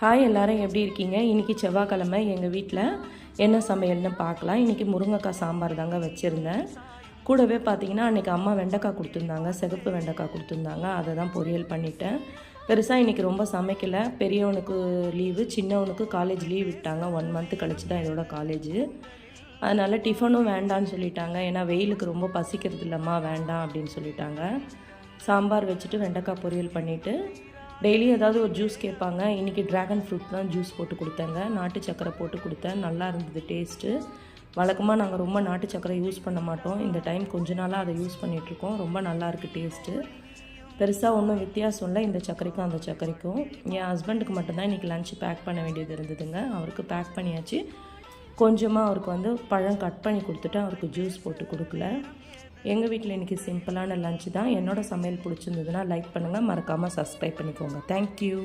Hi எல்லாரும் எப்படி இருக்கீங்க? இன்றைக்கி செவ்வாய்க்கிழமை எங்கள் வீட்டில் என்ன சமையல்னு பார்க்கலாம். இன்றைக்கி முருங்கைக்காய் சாம்பார் தாங்க வச்சுருந்தேன். கூடவே பார்த்தீங்கன்னா அன்றைக்கி அம்மா வெண்டைக்காய் கொடுத்துருந்தாங்க. சிகப்பு வெண்டைக்காய் கொடுத்துருந்தாங்க. அதை தான் பொரியல் பண்ணிட்டேன். பெருசாக இன்றைக்கி ரொம்ப சமைக்கலை. பெரியவனுக்கு லீவு சின்னவனுக்கு காலேஜ் லீவ் விட்டாங்க. ஒன் மந்த் கழிச்சு தான் இதோட காலேஜு அதனால் டிஃபனும் வேண்டான்னு சொல்லிட்டாங்க. ஏன்னா வெயிலுக்கு ரொம்ப பசிக்கிறது இல்லைம்மா வேண்டாம் அப்படின்னு சொல்லிட்டாங்க. சாம்பார் வச்சுட்டு வெண்டைக்காய் பொரியல் பண்ணிவிட்டு டெய்லி ஏதாவது ஒரு ஜூஸ் கேட்பாங்க. இன்றைக்கி ட்ராகன் ஃப்ரூட் தான் ஜூஸ் போட்டு கொடுத்தேங்க. நாட்டு சக்கரை போட்டு கொடுத்தேன். நல்லா இருந்தது டேஸ்ட்டு வழக்கமாக நாங்கள் ரொம்ப நாட்டு சக்கரை யூஸ் பண்ண மாட்டோம். இந்த டைம் கொஞ்ச நாளாக அதை யூஸ் பண்ணிகிட்ருக்கோம் ரொம்ப நல்லா இருக்குது டேஸ்ட்டு பெருசாக ஒன்றும் வித்தியாசம் இல்லை. இந்த சர்க்கரைக்கும் அந்த சர்க்கரைக்கும் என் ஹஸ்பண்டுக்கு மட்டும்தான் இன்றைக்கி லஞ்ச் பேக் பண்ண வேண்டியது இருந்ததுங்க. அவருக்கு பேக் பண்ணியாச்சு. கொஞ்சமாக அவருக்கு வந்து பழம் கட் பண்ணி கொடுத்துட்டு அவருக்கு ஜூஸ் போட்டு கொடுக்கல. எங்கள் வீட்டில் இன்றைக்கி சிம்பிளான லஞ்ச் தான். என்னோடய சமையல் பிடிச்சிருந்ததுன்னா லைக் பண்ணுங்கள் மறக்காமல் சப்ஸ்கிரைப் பண்ணிக்கோங்க. தேங்க்யூ